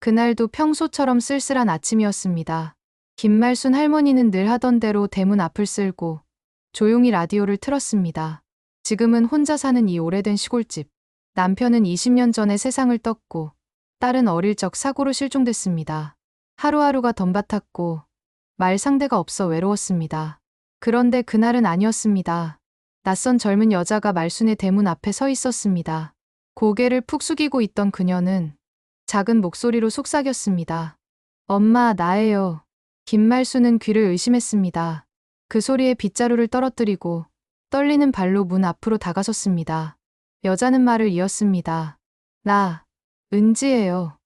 그날도 평소처럼 쓸쓸한 아침이었습니다. 김말순 할머니는 늘 하던 대로 대문 앞을 쓸고 조용히 라디오를 틀었습니다. 지금은 혼자 사는 이 오래된 시골집. 남편은 20년 전에 세상을 떴고 딸은 어릴 적 사고로 실종됐습니다. 하루하루가 덤밭았고 말 상대가 없어 외로웠습니다. 그런데 그날은 아니었습니다. 낯선 젊은 여자가 말순의 대문 앞에 서 있었습니다. 고개를 푹 숙이고 있던 그녀는 작은 목소리로 속삭였습니다. 엄마, 나예요. 김말순은 귀를 의심했습니다. 그 소리에 빗자루를 떨어뜨리고 떨리는 발로 문 앞으로 다가섰습니다. 여자는 말을 이었습니다. 나, 은지예요.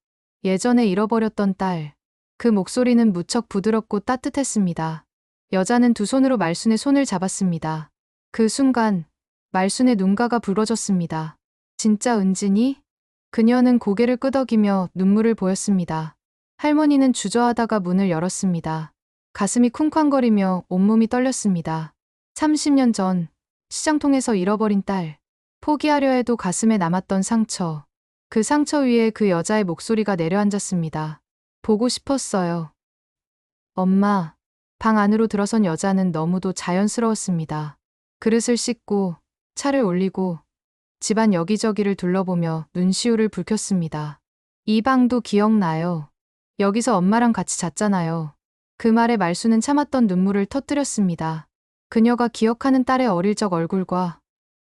예전에 잃어버렸던 딸. 그 목소리는 무척 부드럽고 따뜻했습니다. 여자는 두 손으로 말순의 손을 잡았습니다. 그 순간, 말순의 눈가가 붉어졌습니다. 진짜 은진이? 그녀는 고개를 끄덕이며 눈물을 보였습니다. 할머니는 주저하다가 문을 열었습니다. 가슴이 쿵쾅거리며 온몸이 떨렸습니다. 30년 전, 시장통에서 잃어버린 딸. 포기하려 해도 가슴에 남았던 상처. 그 상처 위에 그 여자의 목소리가 내려앉았습니다. 보고 싶었어요. 엄마. 방 안으로 들어선 여자는 너무도 자연스러웠습니다. 그릇을 씻고 차를 올리고 집안 여기저기를 둘러보며 눈시울을 붉혔습니다. 이 방도 기억나요. 여기서 엄마랑 같이 잤잖아요. 그 말에 말수는 참았던 눈물을 터뜨렸습니다. 그녀가 기억하는 딸의 어릴 적 얼굴과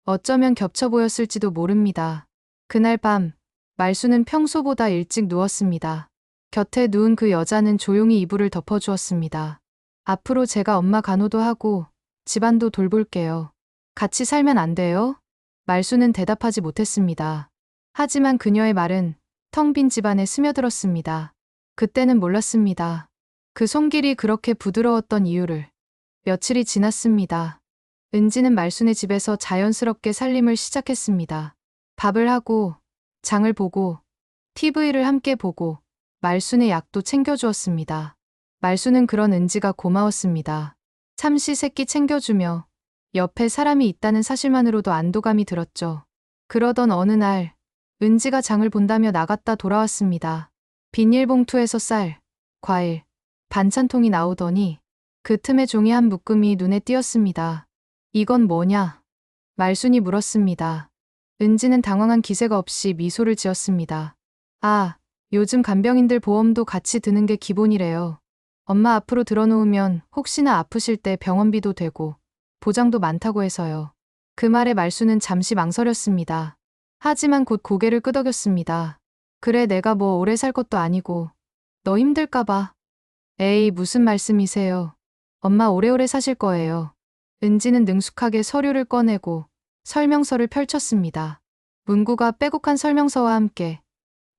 어쩌면 겹쳐 보였을지도 모릅니다. 그날 밤, 말수는 평소보다 일찍 누웠습니다. 곁에 누운 그 여자는 조용히 이불을 덮어주었습니다. 앞으로 제가 엄마 간호도 하고 집안도 돌볼게요. 같이 살면 안 돼요? 말수는 대답하지 못했습니다. 하지만 그녀의 말은 텅 빈 집안에 스며들었습니다. 그때는 몰랐습니다. 그 손길이 그렇게 부드러웠던 이유를. 며칠이 지났습니다. 은지는 말순의 집에서 자연스럽게 살림을 시작했습니다. 밥을 하고, 장을 보고, TV를 함께 보고, 말순의 약도 챙겨주었습니다. 말순은 그런 은지가 고마웠습니다. 참시 새끼 챙겨주며, 옆에 사람이 있다는 사실만으로도 안도감이 들었죠. 그러던 어느 날, 은지가 장을 본다며 나갔다 돌아왔습니다. 비닐봉투에서 쌀, 과일, 반찬통이 나오더니 그 틈에 종이 한 묶음이 눈에 띄었습니다. 이건 뭐냐? 말순이 물었습니다. 은지는 당황한 기세가 없이 미소를 지었습니다. 아, 요즘 간병인들 보험도 같이 드는 게 기본이래요. 엄마 앞으로 들어놓으면 혹시나 아프실 때 병원비도 되고 보장도 많다고 해서요. 그 말에 말수는 잠시 망설였습니다. 하지만 곧 고개를 끄덕였습니다. 그래 내가 뭐 오래 살 것도 아니고 너 힘들까봐. 에이 무슨 말씀이세요. 엄마 오래오래 사실 거예요. 은지는 능숙하게 서류를 꺼내고 설명서를 펼쳤습니다. 문구가 빼곡한 설명서와 함께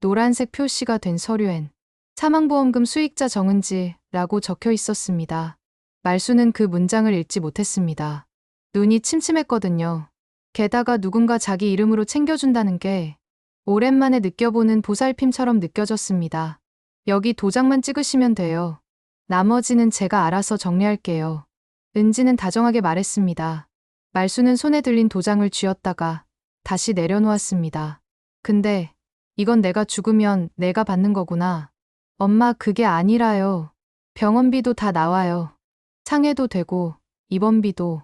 노란색 표시가 된 서류엔 사망보험금 수익자 정은지라고 적혀 있었습니다. 말수는 그 문장을 읽지 못했습니다. 눈이 침침했거든요. 게다가 누군가 자기 이름으로 챙겨준다는 게 오랜만에 느껴보는 보살핌처럼 느껴졌습니다. 여기 도장만 찍으시면 돼요. 나머지는 제가 알아서 정리할게요. 은지는 다정하게 말했습니다. 말수는 손에 들린 도장을 쥐었다가 다시 내려놓았습니다. 근데 이건 내가 죽으면 내가 받는 거구나. 엄마 그게 아니라요. 병원비도 다 나와요. 상해도 되고 입원비도.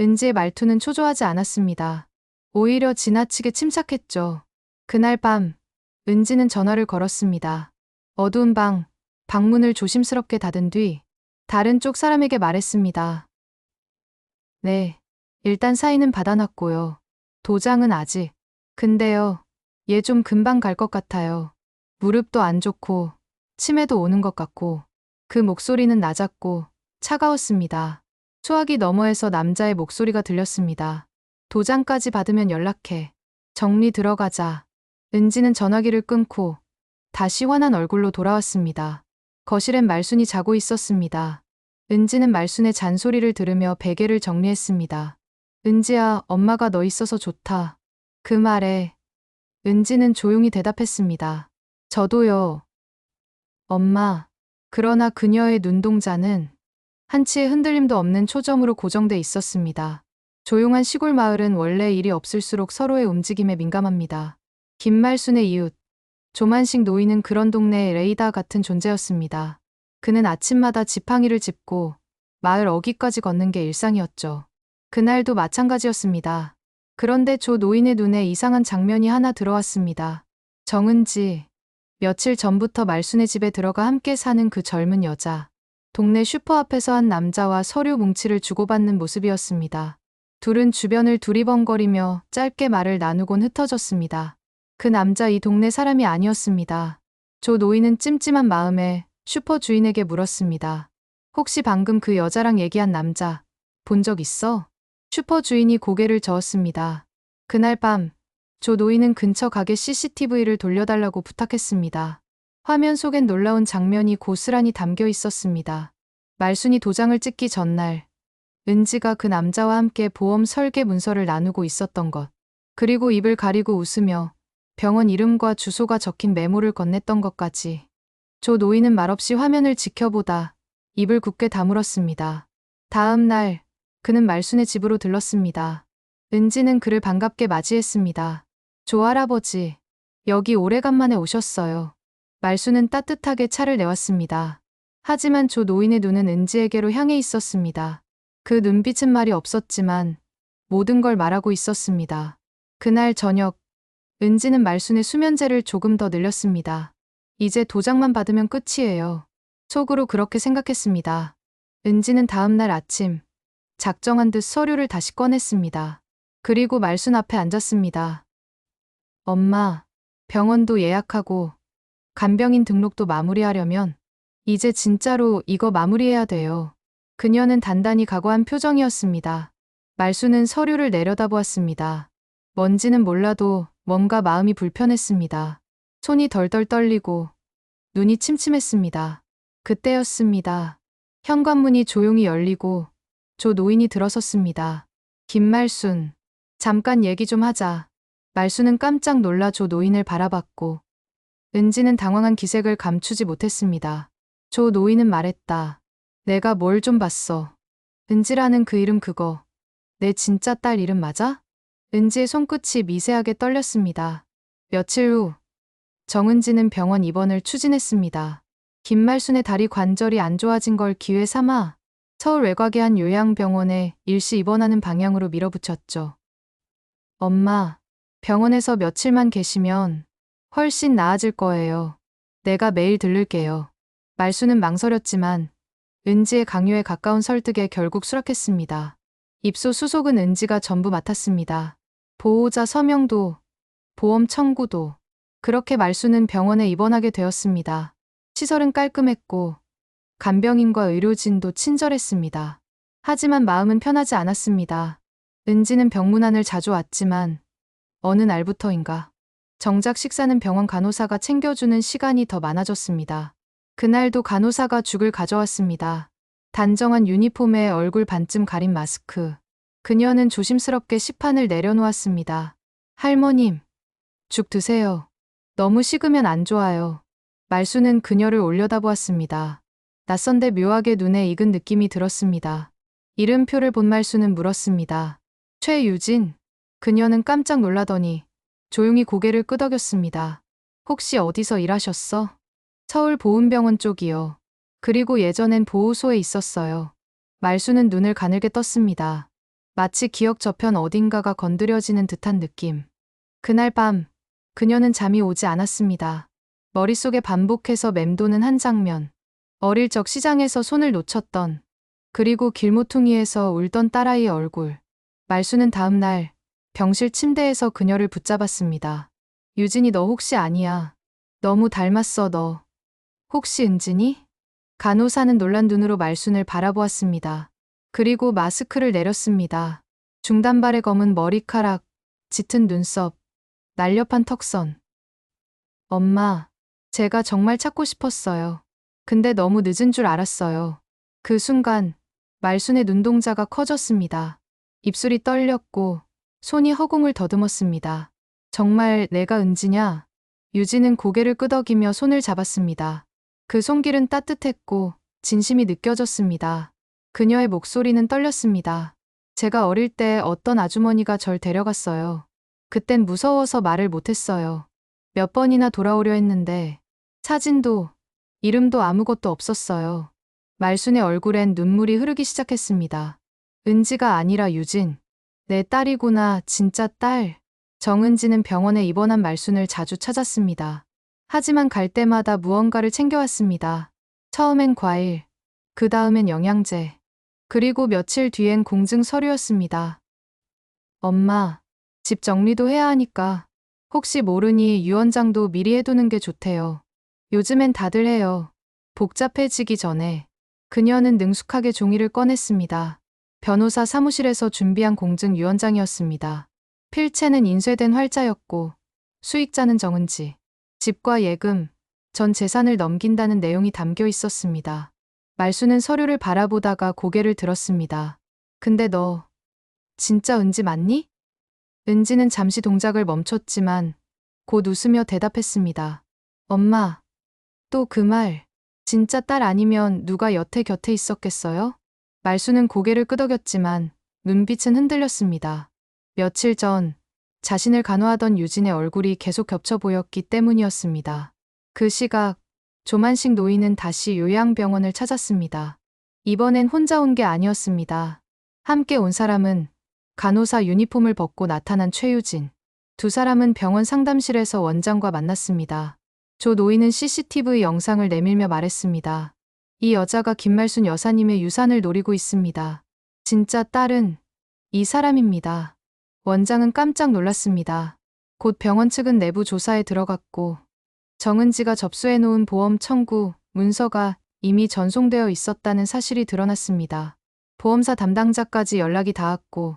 은지의 말투는 초조하지 않았습니다. 오히려 지나치게 침착했죠. 그날 밤 은지는 전화를 걸었습니다. 어두운 방, 방문을 조심스럽게 닫은 뒤 다른 쪽 사람에게 말했습니다. 네, 일단 사인은 받아놨고요. 도장은 아직. 근데요, 얘 좀 금방 갈 것 같아요. 무릎도 안 좋고, 치매도 오는 것 같고, 그 목소리는 낮았고, 차가웠습니다. 수화기 너머에서 남자의 목소리가 들렸습니다. 도장까지 받으면 연락해. 정리 들어가자. 은지는 전화기를 끊고 다시 환한 얼굴로 돌아왔습니다. 거실엔 말순이 자고 있었습니다. 은지는 말순의 잔소리를 들으며 베개를 정리했습니다. 은지야, 엄마가 너 있어서 좋다. 그 말에 은지는 조용히 대답했습니다. 저도요. 엄마. 그러나 그녀의 눈동자는 한치의 흔들림도 없는 초점으로 고정돼 있었습니다. 조용한 시골 마을은 원래 일이 없을수록 서로의 움직임에 민감합니다. 김말순의 이웃, 조만식 노인은 그런 동네의 레이다 같은 존재였습니다. 그는 아침마다 지팡이를 짚고 마을 어귀까지 걷는 게 일상이었죠. 그날도 마찬가지였습니다. 그런데 조 노인의 눈에 이상한 장면이 하나 들어왔습니다. 정은지. 며칠 전부터 말순의 집에 들어가 함께 사는 그 젊은 여자. 동네 슈퍼 앞에서 한 남자와 서류 뭉치를 주고받는 모습이었습니다. 둘은 주변을 두리번거리며 짧게 말을 나누곤 흩어졌습니다. 그 남자 이 동네 사람이 아니었습니다. 조 노인은 찜찜한 마음에 슈퍼 주인에게 물었습니다. 혹시 방금 그 여자랑 얘기한 남자 본 적 있어? 슈퍼 주인이 고개를 저었습니다. 그날 밤, 조 노인은 근처 가게 CCTV를 돌려달라고 부탁했습니다. 화면 속엔 놀라운 장면이 고스란히 담겨 있었습니다. 말순이 도장을 찍기 전날, 은지가 그 남자와 함께 보험 설계 문서를 나누고 있었던 것, 그리고 입을 가리고 웃으며 병원 이름과 주소가 적힌 메모를 건넸던 것까지. 조 노인은 말없이 화면을 지켜보다 입을 굳게 다물었습니다. 다음 날, 그는 말순의 집으로 들렀습니다. 은지는 그를 반갑게 맞이했습니다. 조 할아버지, 여기 오래간만에 오셨어요. 말순은 따뜻하게 차를 내왔습니다. 하지만 조 노인의 눈은 은지에게로 향해 있었습니다. 그 눈빛은 말이 없었지만 모든 걸 말하고 있었습니다. 그날 저녁, 은지는 말순의 수면제를 조금 더 늘렸습니다. 이제 도장만 받으면 끝이에요. 속으로 그렇게 생각했습니다. 은지는 다음날 아침, 작정한 듯 서류를 다시 꺼냈습니다. 그리고 말순 앞에 앉았습니다. 엄마, 병원도 예약하고 간병인 등록도 마무리하려면 이제 진짜로 이거 마무리해야 돼요. 그녀는 단단히 각오한 표정이었습니다. 말순은 서류를 내려다보았습니다. 뭔지는 몰라도 뭔가 마음이 불편했습니다. 손이 덜덜 떨리고 눈이 침침했습니다. 그때였습니다. 현관문이 조용히 열리고 조 노인이 들어섰습니다. 김말순. 잠깐 얘기 좀 하자. 말순은 깜짝 놀라 조 노인을 바라봤고 은지는 당황한 기색을 감추지 못했습니다. 조 노인은 말했다. 내가 뭘 좀 봤어. 은지라는 그 이름 그거. 내 진짜 딸 이름 맞아? 은지의 손끝이 미세하게 떨렸습니다. 며칠 후 정은지는 병원 입원을 추진했습니다. 김말순의 다리 관절이 안 좋아진 걸 기회 삼아 서울 외곽의 한 요양병원에 일시 입원하는 방향으로 밀어붙였죠. 엄마, 병원에서 며칠만 계시면 훨씬 나아질 거예요. 내가 매일 들를게요. 말수는 망설였지만 은지의 강요에 가까운 설득에 결국 수락했습니다. 입소 수속은 은지가 전부 맡았습니다. 보호자 서명도, 보험 청구도. 그렇게 말수는 병원에 입원하게 되었습니다. 시설은 깔끔했고 간병인과 의료진도 친절했습니다. 하지만 마음은 편하지 않았습니다. 은지는 병문안을 자주 왔지만 어느 날부터인가 정작 식사는 병원 간호사가 챙겨주는 시간이 더 많아졌습니다. 그날도 간호사가 죽을 가져왔습니다. 단정한 유니폼에 얼굴 반쯤 가린 마스크. 그녀는 조심스럽게 식판을 내려놓았습니다. 할머님, 죽 드세요. 너무 식으면 안 좋아요. 말수는 그녀를 올려다보았습니다. 낯선데 묘하게 눈에 익은 느낌이 들었습니다. 이름표를 본 말수는 물었습니다. 최유진. 그녀는 깜짝 놀라더니 조용히 고개를 끄덕였습니다. 혹시 어디서 일하셨어? 서울 보훈병원 쪽이요. 그리고 예전엔 보호소에 있었어요. 말수는 눈을 가늘게 떴습니다. 마치 기억 저편 어딘가가 건드려지는 듯한 느낌. 그날 밤, 그녀는 잠이 오지 않았습니다. 머릿속에 반복해서 맴도는 한 장면. 어릴 적 시장에서 손을 놓쳤던, 그리고 길모퉁이에서 울던 딸아이의 얼굴. 말수는 다음날 병실 침대에서 그녀를 붙잡았습니다. 유진이 너 혹시 아니야. 너무 닮았어 너. 혹시 은진이? 간호사는 놀란 눈으로 말순을 바라보았습니다. 그리고 마스크를 내렸습니다. 중단발의 검은 머리카락, 짙은 눈썹, 날렵한 턱선. 엄마, 제가 정말 찾고 싶었어요. 근데 너무 늦은 줄 알았어요. 그 순간, 말순의 눈동자가 커졌습니다. 입술이 떨렸고, 손이 허공을 더듬었습니다. 정말 내가 은지냐? 유진은 고개를 끄덕이며 손을 잡았습니다. 그 손길은 따뜻했고, 진심이 느껴졌습니다. 그녀의 목소리는 떨렸습니다. 제가 어릴 때 어떤 아주머니가 절 데려갔어요. 그땐 무서워서 말을 못했어요. 몇 번이나 돌아오려 했는데 사진도 이름도 아무것도 없었어요. 말순의 얼굴엔 눈물이 흐르기 시작했습니다. 은지가 아니라 유진. 내 딸이구나, 진짜 딸. 정은지는 병원에 입원한 말순을 자주 찾았습니다. 하지만 갈 때마다 무언가를 챙겨왔습니다. 처음엔 과일, 그 다음엔 영양제, 그리고 며칠 뒤엔 공증 서류였습니다. 엄마, 집 정리도 해야 하니까 혹시 모르니 유언장도 미리 해두는 게 좋대요. 요즘엔 다들 해요. 복잡해지기 전에. 그녀는 능숙하게 종이를 꺼냈습니다. 변호사 사무실에서 준비한 공증 유언장이었습니다. 필체는 인쇄된 활자였고 수익자는 정은지. 집과 예금, 전 재산을 넘긴다는 내용이 담겨 있었습니다. 말수는 서류를 바라보다가 고개를 들었습니다. 근데 너 진짜 은지 맞니? 은지는 잠시 동작을 멈췄지만 곧 웃으며 대답했습니다. 엄마, 또 그 말, 진짜 딸 아니면 누가 여태 곁에 있었겠어요? 말수는 고개를 끄덕였지만 눈빛은 흔들렸습니다. 며칠 전 자신을 간호하던 유진의 얼굴이 계속 겹쳐 보였기 때문이었습니다. 그 시각 조만식 노인은 다시 요양병원을 찾았습니다. 이번엔 혼자 온 게 아니었습니다. 함께 온 사람은 간호사 유니폼을 벗고 나타난 최유진. 두 사람은 병원 상담실에서 원장과 만났습니다. 조 노인은 CCTV 영상을 내밀며 말했습니다. 이 여자가 김말순 여사님의 유산을 노리고 있습니다. 진짜 딸은 이 사람입니다. 원장은 깜짝 놀랐습니다. 곧 병원 측은 내부 조사에 들어갔고 정은지가 접수해 놓은 보험 청구 문서가 이미 전송되어 있었다는 사실이 드러났습니다. 보험사 담당자까지 연락이 닿았고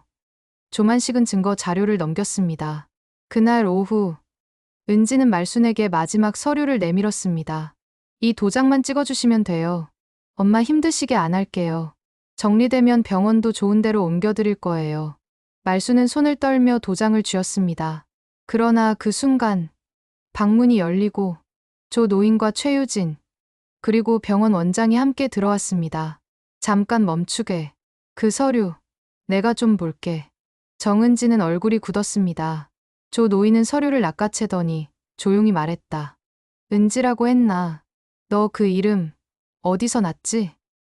조만식은 증거 자료를 넘겼습니다. 그날 오후 은지는 말순에게 마지막 서류를 내밀었습니다. 이 도장만 찍어주시면 돼요. 엄마 힘드시게 안 할게요. 정리되면 병원도 좋은 데로 옮겨드릴 거예요. 말순은 손을 떨며 도장을 쥐었습니다. 그러나 그 순간 방문이 열리고 조 노인과 최유진 그리고 병원 원장이 함께 들어왔습니다. 잠깐 멈추게. 그 서류 내가 좀 볼게. 정은지는 얼굴이 굳었습니다. 조 노인은 서류를 낚아채더니 조용히 말했다. 은지라고 했나. 너 그 이름 어디서 났지?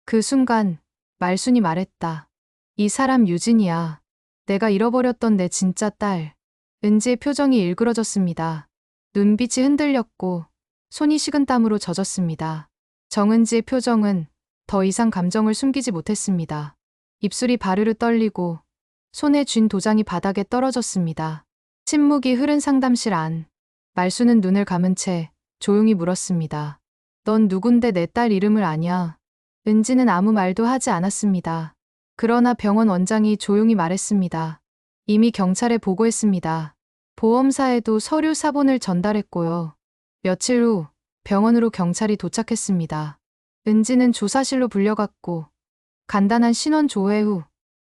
그 순간 말순이 말했다. 이 사람 유진이야. 내가 잃어버렸던 내 진짜 딸. 은지의 표정이 일그러졌습니다. 눈빛이 흔들렸고 손이 식은 땀으로 젖었습니다. 정은지의 표정은 더 이상 감정을 숨기지 못했습니다. 입술이 바르르 떨리고 손에 쥔 도장이 바닥에 떨어졌습니다. 침묵이 흐른 상담실 안. 말수는 눈을 감은 채 조용히 물었습니다. 넌 누군데 내 딸 이름을 아냐? 은지는 아무 말도 하지 않았습니다. 그러나 병원 원장이 조용히 말했습니다. 이미 경찰에 보고했습니다. 보험사에도 서류 사본을 전달했고요. 며칠 후 병원으로 경찰이 도착했습니다. 은지는 조사실로 불려갔고 간단한 신원 조회 후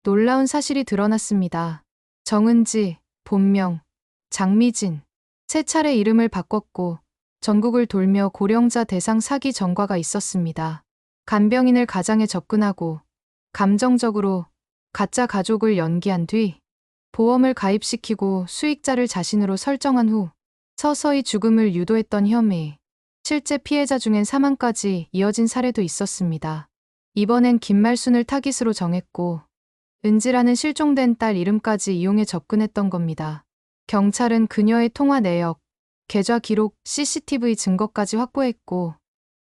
놀라운 사실이 드러났습니다. 정은지, 본명, 장미진, 세 차례 이름을 바꿨고 전국을 돌며 고령자 대상 사기 전과가 있었습니다. 간병인을 가장에 접근하고 감정적으로 가짜 가족을 연기한 뒤 보험을 가입시키고 수익자를 자신으로 설정한 후 서서히 죽음을 유도했던 혐의. 실제 피해자 중엔 사망까지 이어진 사례도 있었습니다. 이번엔 김말순을 타깃으로 정했고 은지라는 실종된 딸 이름까지 이용해 접근했던 겁니다. 경찰은 그녀의 통화 내역, 계좌 기록, CCTV 증거까지 확보했고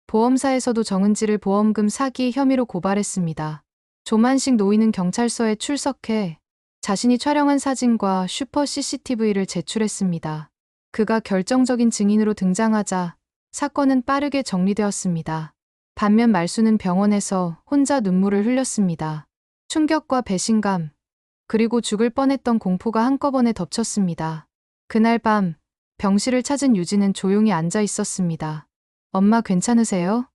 보험사에서도 정은지를 보험금 사기 혐의로 고발했습니다. 조만식 노인은 경찰서에 출석해 자신이 촬영한 사진과 슈퍼 CCTV를 제출했습니다. 그가 결정적인 증인으로 등장하자 사건은 빠르게 정리되었습니다. 반면 말수는 병원에서 혼자 눈물을 흘렸습니다. 충격과 배신감, 그리고 죽을 뻔했던 공포가 한꺼번에 덮쳤습니다. 그날 밤 병실을 찾은 유진은 조용히 앉아 있었습니다. 엄마 괜찮으세요?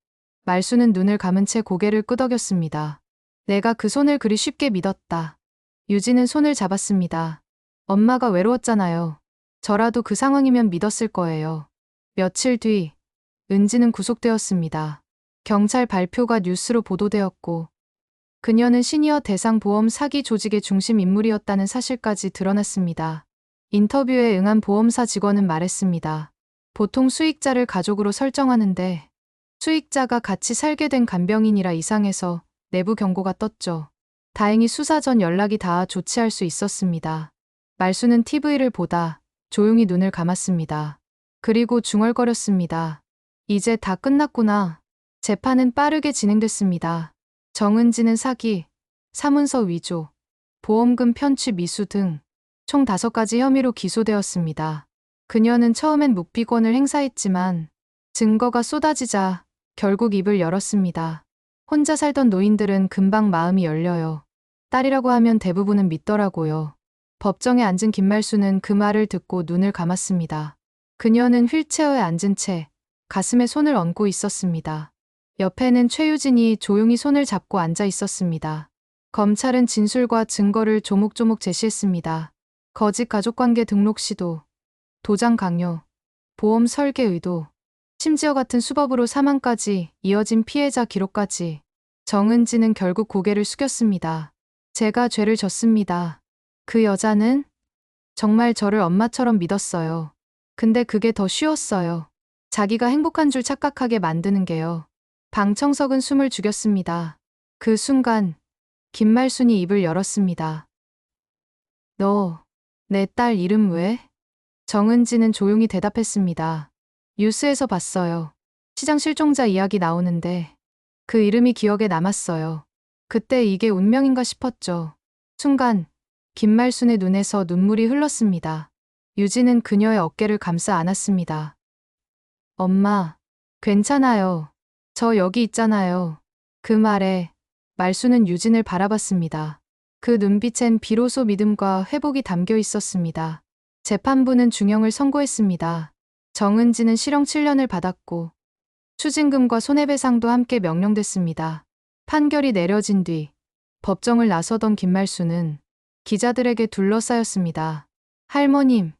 말수는 눈을 감은 채 고개를 끄덕였습니다. 내가 그 손을 그리 쉽게 믿었다. 유진은 손을 잡았습니다. 엄마가 외로웠잖아요. 저라도 그 상황이면 믿었을 거예요. 며칠 뒤, 은지는 구속되었습니다. 경찰 발표가 뉴스로 보도되었고, 그녀는 시니어 대상 보험 사기 조직의 중심 인물이었다는 사실까지 드러났습니다. 인터뷰에 응한 보험사 직원은 말했습니다. 보통 수익자를 가족으로 설정하는데 수익자가 같이 살게 된 간병인이라 이상해서 내부 경고가 떴죠. 다행히 수사 전 연락이 닿아 조치할 수 있었습니다. 말수는 TV를 보다 조용히 눈을 감았습니다. 그리고 중얼거렸습니다. 이제 다 끝났구나. 재판은 빠르게 진행됐습니다. 정은지는 사기, 사문서 위조, 보험금 편취 미수 등 총 5가지 혐의로 기소되었습니다. 그녀는 처음엔 묵비권을 행사했지만 증거가 쏟아지자 결국 입을 열었습니다. 혼자 살던 노인들은 금방 마음이 열려요. 딸이라고 하면 대부분은 믿더라고요. 법정에 앉은 김말수는 그 말을 듣고 눈을 감았습니다. 그녀는 휠체어에 앉은 채 가슴에 손을 얹고 있었습니다. 옆에는 최유진이 조용히 손을 잡고 앉아 있었습니다. 검찰은 진술과 증거를 조목조목 제시했습니다. 거짓 가족관계 등록 시도, 도장 강요, 보험 설계 의도, 심지어 같은 수법으로 사망까지 이어진 피해자 기록까지 정은지는 결국 고개를 숙였습니다. 제가 죄를 졌습니다. 그 여자는 정말 저를 엄마처럼 믿었어요. 근데 그게 더 쉬웠어요. 자기가 행복한 줄 착각하게 만드는 게요. 방청석은 숨을 죽였습니다. 그 순간 김말순이 입을 열었습니다. 너, 내 딸 이름 왜? 정은지는 조용히 대답했습니다. 뉴스에서 봤어요. 시장 실종자 이야기 나오는데 그 이름이 기억에 남았어요. 그때 이게 운명인가 싶었죠. 순간 김말순의 눈에서 눈물이 흘렀습니다. 유진은 그녀의 어깨를 감싸 안았습니다. 엄마, 괜찮아요. 저 여기 있잖아요. 그 말에 말수는 유진을 바라봤습니다. 그 눈빛엔 비로소 믿음과 회복이 담겨 있었습니다. 재판부는 중형을 선고했습니다. 정은지는 실형 7년을 받았고 추징금과 손해배상도 함께 명령됐습니다. 판결이 내려진 뒤 법정을 나서던 김말수는 기자들에게 둘러싸였습니다. 할머님,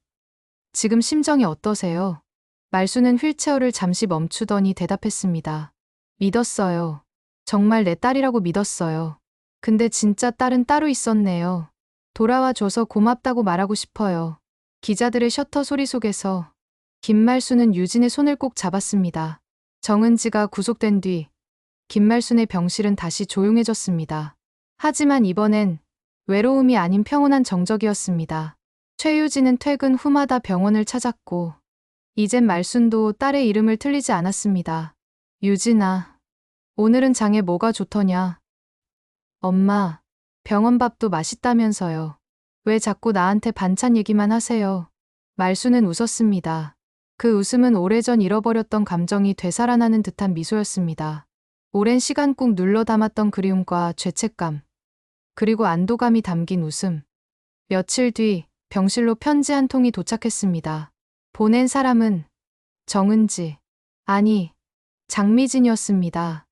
지금 심정이 어떠세요? 말수는 휠체어를 잠시 멈추더니 대답했습니다. 믿었어요. 정말 내 딸이라고 믿었어요. 근데 진짜 딸은 따로 있었네요. 돌아와 줘서 고맙다고 말하고 싶어요. 기자들의 셔터 소리 속에서 김말수는 유진의 손을 꼭 잡았습니다. 정은지가 구속된 뒤 김말순의 병실은 다시 조용해졌습니다. 하지만 이번엔 외로움이 아닌 평온한 정적이었습니다. 최유진은 퇴근 후마다 병원을 찾았고 이젠 말순도 딸의 이름을 틀리지 않았습니다. 유진아, 오늘은 장에 뭐가 좋더냐? 엄마, 병원 밥도 맛있다면서요. 왜 자꾸 나한테 반찬 얘기만 하세요? 말수는 웃었습니다. 그 웃음은 오래전 잃어버렸던 감정이 되살아나는 듯한 미소였습니다. 오랜 시간 꾹 눌러 담았던 그리움과 죄책감, 그리고 안도감이 담긴 웃음. 며칠 뒤 병실로 편지 한 통이 도착했습니다. 보낸 사람은 정은지, 아니, 장미진이었습니다.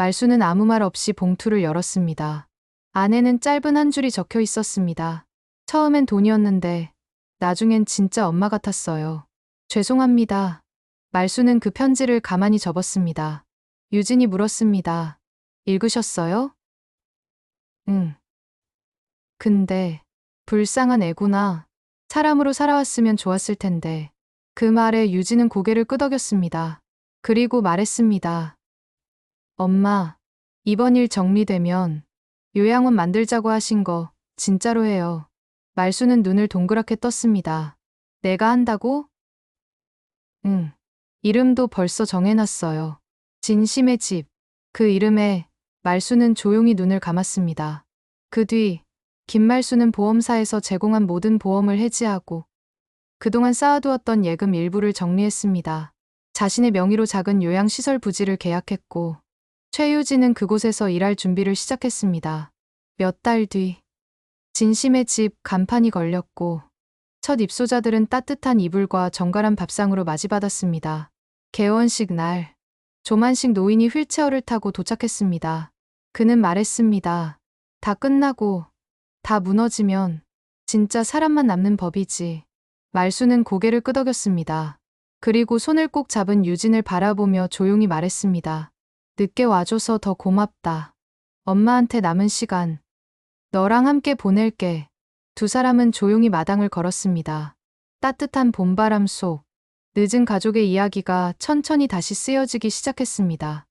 말수는 아무 말 없이 봉투를 열었습니다. 안에는 짧은 한 줄이 적혀 있었습니다. 처음엔 돈이었는데, 나중엔 진짜 엄마 같았어요. 죄송합니다. 말수는 그 편지를 가만히 접었습니다. 유진이 물었습니다. 읽으셨어요? 응. 근데, 불쌍한 애구나. 사람으로 살아왔으면 좋았을 텐데. 그 말에 유진은 고개를 끄덕였습니다. 그리고 말했습니다. 엄마, 이번 일 정리되면 요양원 만들자고 하신 거 진짜로 해요. 말수는 눈을 동그랗게 떴습니다. 내가 한다고? 응. 이름도 벌써 정해놨어요. 진심의 집. 그 이름에 말수는 조용히 눈을 감았습니다. 그 뒤 김말수는 보험사에서 제공한 모든 보험을 해지하고 그동안 쌓아두었던 예금 일부를 정리했습니다. 자신의 명의로 작은 요양시설 부지를 계약했고 최유진은 그곳에서 일할 준비를 시작했습니다. 몇 달 뒤 진심의 집 간판이 걸렸고 첫 입소자들은 따뜻한 이불과 정갈한 밥상으로 맞이받았습니다. 개원식 날 조만식 노인이 휠체어를 타고 도착했습니다. 그는 말했습니다. 다 끝나고 다 무너지면 진짜 사람만 남는 법이지. 말수는 고개를 끄덕였습니다. 그리고 손을 꼭 잡은 유진을 바라보며 조용히 말했습니다. 늦게 와줘서 더 고맙다. 엄마한테 남은 시간 너랑 함께 보낼게. 두 사람은 조용히 마당을 걸었습니다. 따뜻한 봄바람 속 늦은 가족의 이야기가 천천히 다시 쓰여지기 시작했습니다.